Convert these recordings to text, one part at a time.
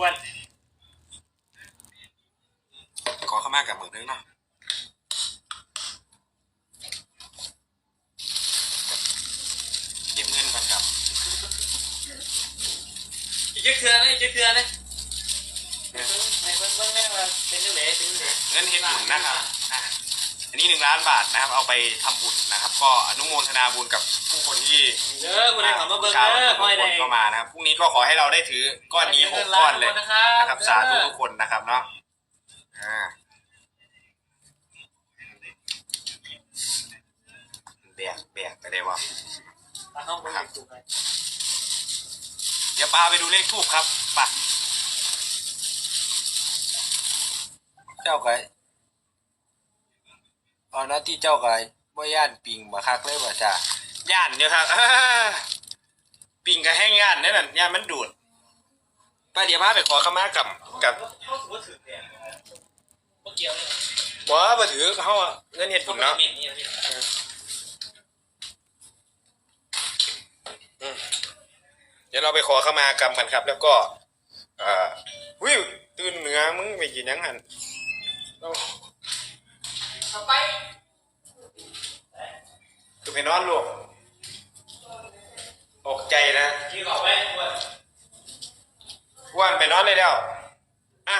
ควร ขอเข้ามากับหมึกนึงเนาะเก็บเงินก่อนครับอีกเทือนะอีกเทือนะในเบื้องเบื้องแรกว่าเป็นเรื่องไหนเป็นเรื่องไหนเงินเฮ็ดบุญนะครับอะอันนี้หนึ่งล้านบาทนะครับ เอาไปทำบุญ นะครับ ก็อนุโมทนาบุญกับผู้คนที่เด้อคุณได้ขอมาเบิ้งชาวเด้อทุคอยกคได้นก็มานะครับพรุ่งนี้ก็ขอให้เราได้ถือก้อนนี้หกก้อนเลยนะครับสาธุทุกคนนะครับเนาะอ่าแบกแบกไปได้วะห้องคนถูกไหมเดี๋ยวปาไปดูเลขทูบครับไปะเจ้าไก่เอาหน้าที่เจ้าไก่ บ่ย่านปิงมาคักเลยบ่จ้าย่านเดียวครับปิงกับแห้งย่านนั่นน่ะย่านมันดูดป้าเดี๋ยวพาไปขอขมากับกับว่าถือแดงเมื่อกี้เลยบ่ถือเขาอะเงินเฮ็ดคบุนญลเนาะเดี๋ยวเราไปขอขมากรรมกันครับ แล้วก็อ่อวิวตื่นเหนือมึงไปกินยังหันเอาไป คือไปนอนลูกตกใจนะกินก่อนไปควรอ้วนไปนอนเลยแล้วอะ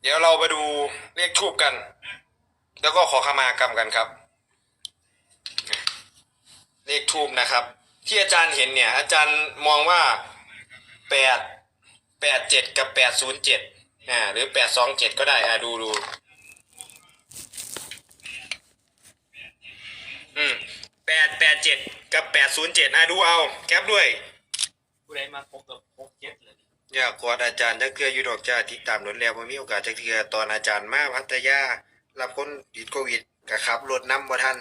เดี๋ยวเราไปดูเลขทูบกัน แล้วก็ขอขมากรรมกันครับ เลขทูบนะครับ ที่อาจารย์เห็นเนี่ย อาจารย์มองว่าแปดแปดเจ็ดกับแปดศูนย์เจ็ดอ่าหรือแปดสองเจ็ดก็ได้อ่าดูดูอืมแปดแปดเจ็ด กับแปดศูนย์เจ็ดอ่าดูเอา แคปด้วยผู้ใดมาพบกับพบเจ็ดเลยอยากกอดอาจารย์จักเทืออยู่ดอกจ้าติดตามรถแล้วบ่มีโอกาสจักเทือตอนอาจารย์มาพัทยารับคนติดโควิดก็ขับรถนำบ่ทัน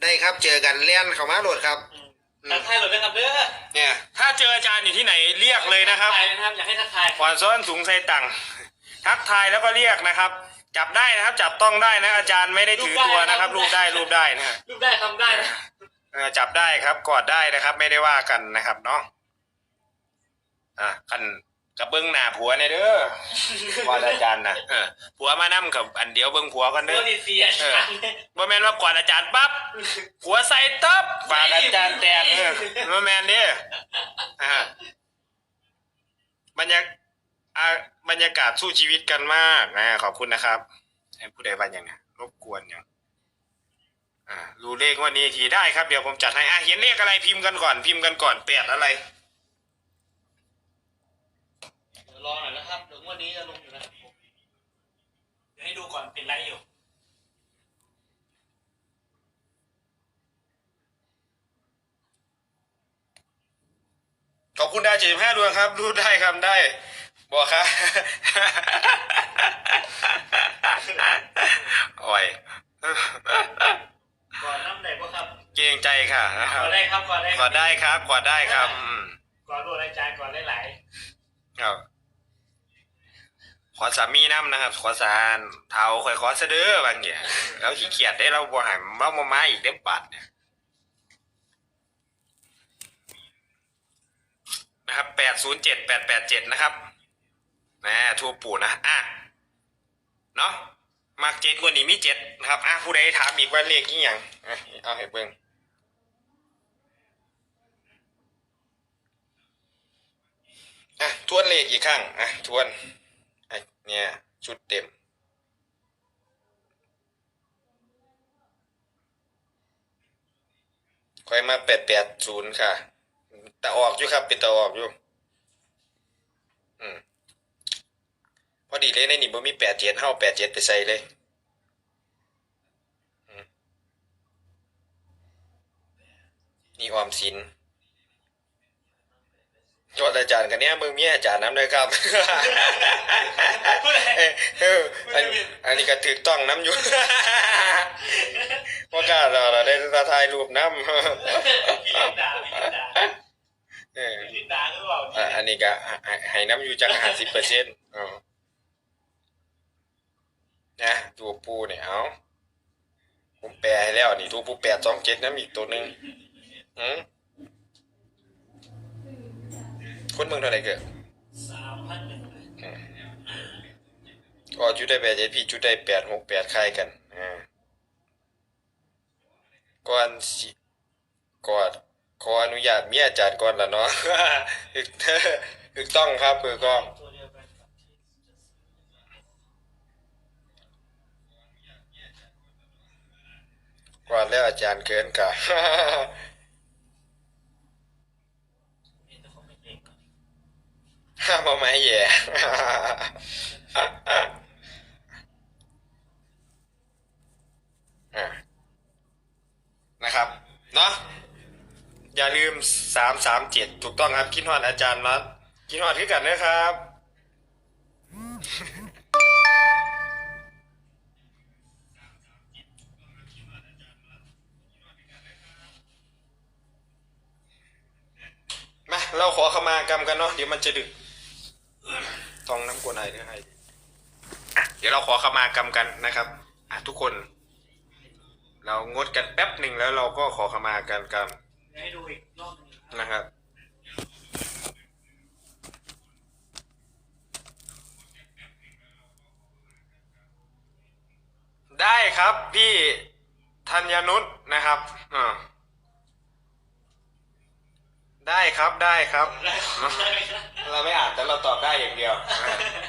ได้ครับเจอกันเลี้ยนเข้ามาโหลดครับทักทายหลดนะครับเด้อเนี่ยถ้าเจออาจารย์อยู่ที่ไหนเรียกเลยนะครับทักทายนะครับอยากให้ทักทายขวานซ้อนสูงใส่ตังทักทายแล้วก็เรียกนะครับ จับได้นะครับ จับต้องได้นะ อาจารย์ไม่ได้ถือตัวนะครับ รูปได้รูปได้นะฮะรูปได้ทำได้นะ เออจับได้ครับกอดได้นะครับ ไม่ได้ว่ากันนะครับเนาะอะคันกับเบิ้งหน้าผัวเนี่ยเด้อว่าอาจารย์นะเออผัวมานั่กับอันเดียวเบิ้งผัวกันตัเด้วอนี่เสียเออบ่แมนว่ากอดอาจารย์ปั๊บผัวใส่ตับฝากอาจารย์แตนเออบ่แมนเด้ออ่าบรรยากอ่าบรรยากาศสู้ชีวิตกันมากนะขอบคุณนะครับให้ผู้ใดว่าอย่างไงรบกวนอย่างอ่ารู้ เลขงวันนี้ทีได้ครับเดี๋ยวผมจัดให้อะเห็นเลขอะไรพิมพ์กันก่อนพิมพ์กันก่อนแปดอะไรรอหน่อยนะครับเดี๋ยววันนี้จะลงอยู่นะครับผมเดี๋ยวให้ดูก่อนเป็นไรอยู่ขอบคุณดาวเจ็ดห้าดวงครับ รูดได้ครับได้ บอกครับ โอ้ย ก่อนน้ำไหนบ่ครับเกรงใจค่ะนะคก่รัอบนได้ครับก่อนได้กอดได้ครับกอดได้ครับอืมก่อนรวดอาจารย์ก่อนได้หลายครับ ขอสามีน้ำนะครับ ขอสารเท้าคอยขอเสะเด้อบางอย่างแล้วขี้เกียจได้เราบ่ใหายมามามาอีกเต็มปัดเนี่ยนะครับแปดศูนย์เจ็ดแปดแปดเจ็ดนะครับแหมทูบปู่นะอะเนาะ มากเจ็ดกว่านี้มีเจ็ดนะครับอะผู้ใดถามอีกว่าเลขนี้อย่างอะเอาให้เบิ่งอะทวนเลขอีกครั้งอะทวนอะเนี่ยชุดเต็มค่อยมาแปดแปดศูนย์ค่ะแต่ออกอยู่ครับเป็นตะออกอยู่ อืม พอดีเลยในนี่บ่มีแปดเจ็ดเฮาแปดเจ็ดไปใส่เลยอืมนี่ออมสินจอดอาจารย์กันเนี้ยมึงมีอาจารย์น้ำด้วยครับเออเอออันอันนี้ก็ถูกต้องน้ำอยู่เพราะกล้าเราเราได้มาถ่ายรูปน้ำพี่ลินดาพี่ลินดาเออพี่ลินดาหรือเปล่าอะอันนี้ก็ให้ให้น้ำอยู่จังห้าสิบเปอร์เซ็นต์อ๋อ นะตัวปูเนี่ยเอาผมแปลให้แล้วนี่ตัวปูแปดสองเจ็ดน้ำอีกตัวหนึ่งอืมคนเมืองเท่าไหร่เกิดสามพันหนึ่งเลยก็จุดได้แปดเจ็ดพี่จุดได้แปดหกแปดคล้ายกันอ่าก่อนสิก่อนขออนุญาตมีอาจารย์ก่อนละเนาะถูกต้องครับคือก็ ตัวเดียวกันกับที่จะ ซื้อก่อนแล้วอาจารย์เกินกะเห็นแต่เขาไม่เก่งอะห้ามเอาไม้แย่อะนะครับ เนาะอย่าลืมสามสามเจ็ดถูกต้องครับคิดฮอดอาจารย์นัดคิดฮอดคือกันนะครับ เราขอขมากรรมกันเนาะเดี๋ยวมันจะดึกต้องน้ำกวนไอด้วยให้เดี๋ยวเราขอขมากรรมกันนะครับอะทุกคน เรางดกันแป๊บหนึ่งแล้วเราก็ขอขมากันกันเดี๋ยวให้ดูอีกรอบหนึงนะครับนะครับได้ครับพี่ธัญนุษนะครับอ่า ได้ครับได้ครับได้ครับได้ไหมครับ เราไม่อ่านแต่เราตอบได้อย่างเดียว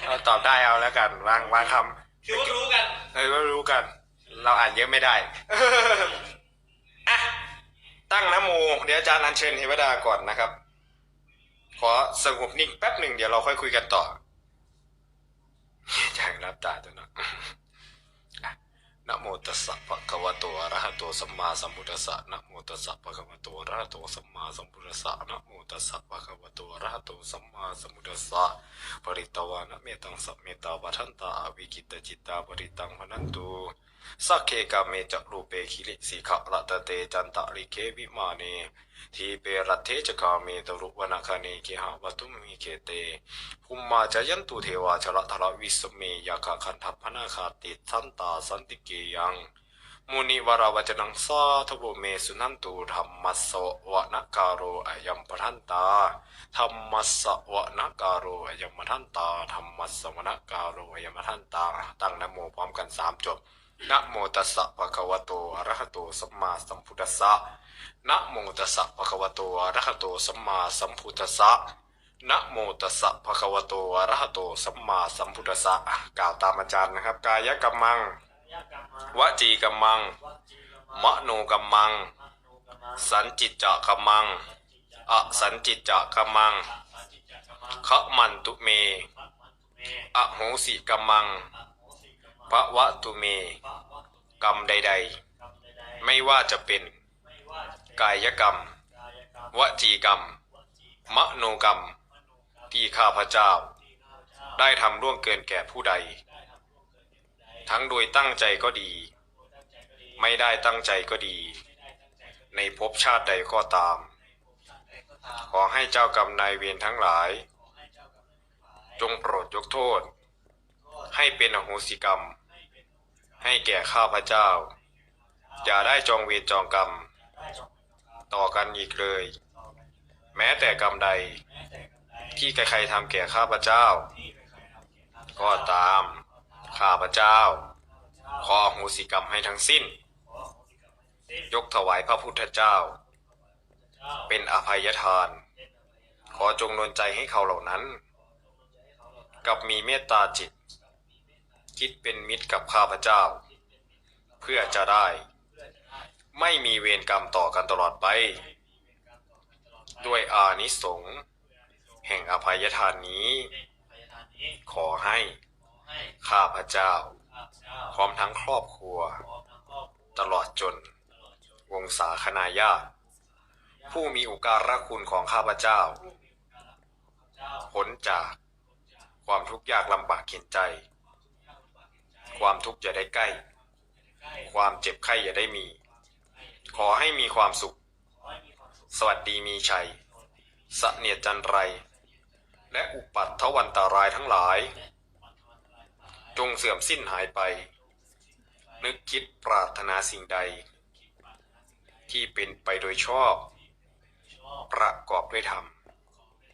เราตอบได้เอาแล้วกันวางวางคคือว่ารู้กันำเออก็รู้กัน เราอ่านเยอะไม่ได้อะตั้งนะโมเดี๋ยวอาจารย์อัญเชิญเทวดาก่อนนะครับ ขอสงบนิ่งแป๊บหนึ่งเดี๋ยวเราค่อยคุยกันต่ออาจารย์รับตาตัวนะอะ นะโมตัสสะภะคะวะโตอะระหะโตสัมมาสัมพุทธัสสะนะโมตัสสะภะคะวะโตอะระหะโตสัมมาสัมพุทธัสสะนะโมตัสสะภะคะวะโตอะระหะโตสัมมาสัมพุทธัสสะปริตวานะเมตังสัพเมตาปัทันตาอวิกิตจิตตาปริตังพนันตุ สักเคกาเมจักรูเปคิริสิขะรัตเตจันตะริเควิมาเนทีเปรัตเทจกาเมตรุวนาคเนกิหาวตุมิเคเตภุมมาจายันตุเทวาชละทละวิสเมยาคะคันทัพพนาคาติสันตาสันติเกยังมุนิวราวจนังสาธุโบเมสุนันตุธรรมัสสวะนการโรอายัมปทันตาธรรมัสสวะนการโรอายัมปทันตาธรรมัสสวะนการโรอายัมปทันตา ตั้งนะโมพร้อมกันสามจบ นะโมตัสสะภะคะวะโตอะระหะโตสัมมาสัมพุทธัสสะนะโมตัสสะภะคะวะโตอะระหะโตสัมมาสัมพุทธัสสะนะโมตัสสะภะคะวะโตอะระหะโตสัมมาสัมพุทธัสสะกล่าวตามอาจารย์นะครับ กายกัมมังยากรรมมาวจีกัมมังวจีกรรมโนกัมมัง มโนกรรมสันจิตจะกัมมังอสันจิตจะกัมมังสันจิจักรรมขมันตุเมพระมันตุเม อโหสิกัมมัง พระวัตตุเมกรรมใดกรรมใด ๆ ไม่ว่าจะเป็น กายกรรม วจีกรรม มโนกรรม ที่ข้าพเจ้า ได้ทำล่วงเกินแก่ผู้ใด ทั้งโดยตั้งใจก็ดี ไม่ได้ตั้งใจก็ดี ในภพชาติใดก็ตาม ขอให้เจ้ากรรมนายเวรทั้งหลายขอให้เจ้ากรรมนทั้งหลายจงโปรดยกโทษ ให้เป็นอโหสิกรรม ให้เกรรมให้แก่ข้าพเจ้า อย่าได้จองเวรจองกรรม ต่อกันอีกเลย แม้แต่กรรมใด ที่ใครๆทำแก่ข้าพเจ้าที่ใครๆทำแก่ข้าพเจ้าก็ตาม ข้าพเจ้า ขออโหสิกรรมให้ทั้งสิ้นขออโหสิกรรมให้ทั้งสิ้น ยกถวายพระพุทธเจ้า เป็นอภัยทาน ขอจงนนใจให้เขาเหล่านั้นขอจงดลใจให้เขาเหล่านั้นกับมีเมตตาจิต คิดเป็นมิตรกับข้าพเจ้า เพื่อจะได้ ไม่มีเวรกรรมต่อกันตลอดไป ด้วยอานิสงส์แห่งอภัยทานนี้ ขอให้ข้าพเจ้า พร้อมทั้งครอบครัว ตลอดจน วงศาคณาญาติผู้มีอุการะคุณของข้าพเจ้าผู้มีอุปการะของข้าพเจ้าพ้นจากพ้นจากความทุกข์ยากลำบากเข็นใจ ความทุกข์จความทุกข์อย่าได้ใกล้ ความเจ็บไข้อย่าได้มี ขอให้มีความสุข สวัสดีมีชัย สเนียจันไร และอุปัตถวันตารายทั้งหลายวันทวันตรทั้งหลาย จงเสื่อมสิ้นหายไป นึกคิดปรารถนาสิ่งใด ที่เป็นไปโดยชอบ ประกอบด้วยธรรม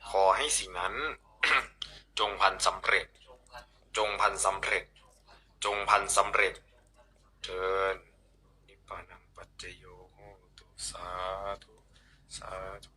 ขอให้สิ่งนั้น จงพันสำเร็จ จงพันสำเร็จ จงพันสำเร็จเทินนิพพานังปัจจโยโหตุสาธุสาธุ